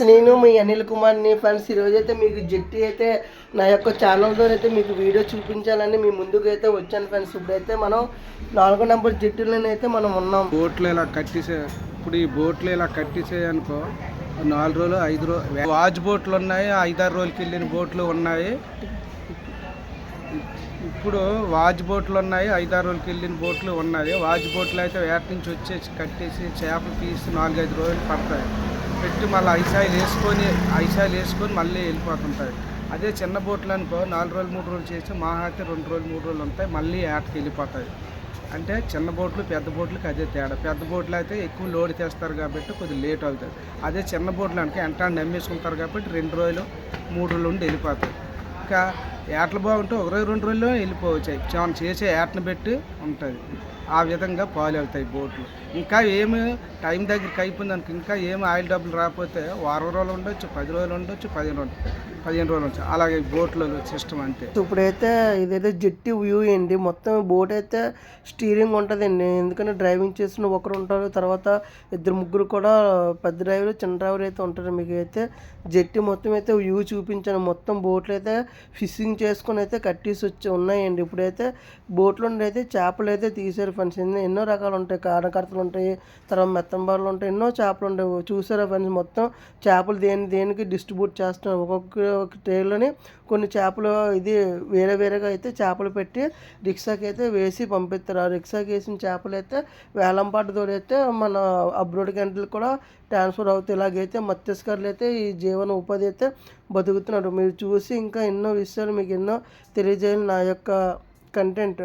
నేను మీ అనిల్ కుమార్ని ఫ్రెండ్స్ ఈరోజు అయితే మీకు జట్టి అయితే నా యొక్క ఛానల్తో అయితే మీకు వీడియో చూపించాలని మీ ముందుకు అయితే వచ్చాను ఫ్రెండ్స్. ఇప్పుడైతే మనం నాలుగో నెంబర్ జట్టులోనే అయితే మనం ఉన్నాం. బోట్లు ఇలా కట్టేసే ఇప్పుడు ఈ బోట్లు ఇలా కట్టిసేయనుకో నాలుగు రోజులు ఐదు రోజులు వాచ్ బోట్లు ఉన్నాయి ఐదారు రోజులకి వెళ్ళిన బోట్లు ఉన్నాయి. ఇప్పుడు వాజ్ బోట్లు ఉన్నాయి ఐదారు రోజులకి వెళ్ళిన బోట్లు ఉన్నాయి. వాజ్ బోట్లు అయితే వేట నుంచి వచ్చేసి కట్టేసి చేపలు తీసి నాలుగైదు రోజులు పడతాయి. పెట్టి మళ్ళీ ఐసాయిలు వేసుకొని ఐసాయిలు వేసుకొని మళ్ళీ వెళ్ళిపోతుంటాయి అదే చిన్న బోట్లు అనుకో నాలుగు రోజులు మూడు రోజులు చేసి మా అయితే రెండు రోజులు మూడు రోజులు ఉంటాయి మళ్ళీ ఆటకి వెళ్ళిపోతాయి. అంటే చిన్న బోట్లు పెద్ద బోట్లకి అదే తేడా. పెద్ద బోట్లు అయితే ఎక్కువ లోడ్ తెస్తారు కాబట్టి కొద్దిగా లేట్ అవుతుంది అదే చిన్న బోట్లు అనుకో ఎంటాన్ని నమ్మేసుకుంటారు కాబట్టి రెండు రోజులు మూడు రోజులు ఉండి వెళ్ళిపోతాయి. ఇంకా ఏటలు బాగుంటే ఒక రోజు రెండు రోజుల్లో వెళ్ళిపోవచ్చు మనం చేసే ఏటను పెట్టి ఉంటుంది ఆ విధంగా పాలు వెళ్తాయి బోట్లు. ఇంకా ఏమి టైం దగ్గరికి అయిపోయింది అనుకో ఇంకా ఏమి ఆయిల్ డబ్బులు రాకపోతే వారం రోజులు ఉండొచ్చు పది రోజులు ఉండొచ్చు పదిహేను రోజులు పదిహేను రోజులు ఉండొచ్చు. అలాగే బోట్లో సిస్టమ్ అంతే. ఇప్పుడైతే ఇదైతే జెట్టి వ్యూ అండి. మొత్తం బోట్ అయితే స్టీరింగ్ ఉంటుందండి. ఎందుకంటే డ్రైవింగ్ చేసిన ఒకరు ఉంటారు తర్వాత ఇద్దరు ముగ్గురు కూడా పెద్ద డ్రైవర్ చిన్న డ్రైవర్ అయితే ఉంటారు. మీకు అయితే జెట్టి మొత్తం అయితే వ్యూ చూపించాను. మొత్తం బోట్లు అయితే ఫిషింగ్ చేసుకొని అయితే కట్టేసి వచ్చి ఉన్నాయండి. ఇప్పుడైతే బోట్లో ఉండి అయితే చేపలు అయితే తీసారు ఫ్రెండ్స్ ఎన్నో ఎన్నో రకాలు ఉంటాయి కారణకర్తలు ఉంటాయి తర్వాత మెత్తంబార్లు ఉంటాయి ఎన్నో చేపలు ఉంటాయి చూసారా ఫ్రెండ్స్ మొత్తం చేపలు దేని దేనికి డిస్ట్రిబ్యూట్ చేస్తున్నారు? ఒక్కొక్క ఒక కొన్ని చేపలు ఇది వేరే వేరేగా అయితే చేపలు పెట్టి రిక్షాకి అయితే వేసి పంపిస్తారు ఆ రిక్షాకి వేసిన చేపలు అయితే వేలంపాటతో అయితే మన అబ్రోడ్ కంట్రీలు కూడా ట్రాన్స్ఫర్ అవుతాయి. ఇలాగైతే మత్స్యకారులు అయితే ఈ జీవన ఉపాధి అయితే బతుకుతున్నారు. మీరు చూసి ఇంకా ఎన్నో విషయాలు మీకు ఎన్నో తెలియజేయాలి నా యొక్క కంటెంట్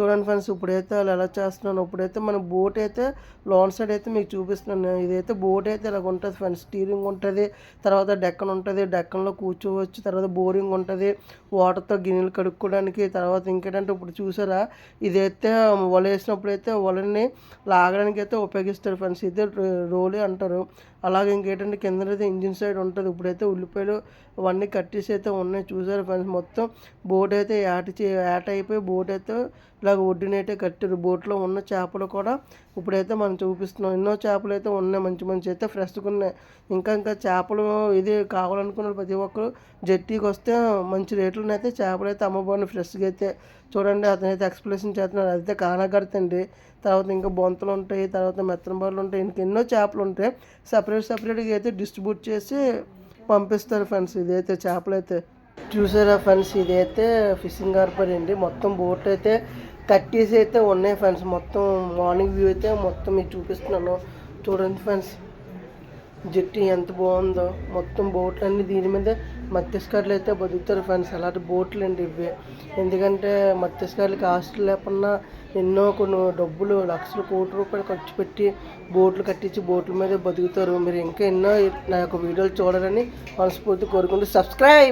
చూడండి ఫ్రెండ్స్ ఇప్పుడైతే వాళ్ళు ఎలా చేస్తున్నాను ఇప్పుడైతే మన బోట్ అయితే లోన్ సైడ్ అయితే మీకు చూపిస్తున్నాను నేను. ఇదైతే బోట్ అయితే ఇలాగ ఉంటుంది ఫ్రెండ్స్ స్టీరింగ్ ఉంటుంది తర్వాత డెక్కన్ ఉంటుంది డెక్కన్లో కూర్చోవచ్చు తర్వాత బోరింగ్ ఉంటుంది వాటర్తో గిన్నెలు కడుక్కోవడానికి తర్వాత ఇంకేంటంటే ఇప్పుడు చూసారా ఇదైతే వల వేసినప్పుడు అయితే వలని లాగడానికి అయితే ఉపయోగిస్తారు ఫ్రెండ్స్ ఇదే రోలే అంటారు అలాగే ఇంకేంటంటే కింద అయితే ఇంజిన్ సైడ్ ఉంటుంది ఇప్పుడైతే ఉల్లిపాయలు అవన్నీ కట్టేసి అయితే ఉన్నాయి చూసారు ఫ్రెండ్స్ మొత్తం బోట్ అయితే యాట చే యాట అయిపోయి బోట్ అయితే ఇలాగ ఒడ్డునైతే కట్టారు బోట్లో ఉన్న చేపలు కూడా ఇప్పుడైతే మనం చూపిస్తున్నాం. ఎన్నో చేపలు అయితే ఉన్నాయి. మంచి మంచి అయితే ఫ్రెష్గా ఉన్నాయి. ఇంకా ఇంకా చేపలు ఇది కావాలనుకున్న ప్రతి ఒక్కరు జట్టీకి వస్తే మంచి రేట్లను అయితే చేపలు అయితే అమ్మబోని ఫ్రెష్గా అయితే చూడండి. అతనైతే ఎక్స్ప్లెనేషన్ చేస్తున్నాడు అదైతే కానగడతండి తర్వాత ఇంకా బొంతలు ఉంటాయి. తర్వాత మెత్తన బార్లు ఉంటాయి. ఇంకా ఎన్నో చేపలు ఉంటాయి సపరేట్ సపరేట్గా అయితే డిస్ట్రిబ్యూట్ చేసి పంపిస్తారు ఫ్రెండ్స్. ఇదైతే చేపలు అయితే చూసారా ఫ్రెండ్స్? ఇదైతే ఫిషింగ్ హార్బర్ అండి. మొత్తం బోట్ అయితే కట్టేసి అయితే ఉన్నాయి ఫ్రెండ్స్. మొత్తం మార్నింగ్ వ్యూ అయితే మొత్తం మీకు చూపిస్తున్నాను. చూడండి ఫ్రెండ్స్. జట్టు ఎంత బాగుందో. మొత్తం బోట్లు అన్నీ దీని మీద మత్స్యకారులు అయితే బతుకుతారు ఫ్రెండ్స్. అలాంటి బోట్లు అండి ఇవి ఎందుకంటే మత్స్యకారులకి ఆస్తులు లేకుండా ఎన్నో కొన్ని డబ్బులు లక్షలు కోటి రూపాయలు ఖర్చు పెట్టి బోట్లు కట్టించి బోట్ల మీద బతుకుతారు. మీరు ఇంకా ఎన్నో నా యొక్క వీడియోలు చూడాలని మనస్ఫూర్తి కోరుకుంటూ సబ్స్క్రైబ్!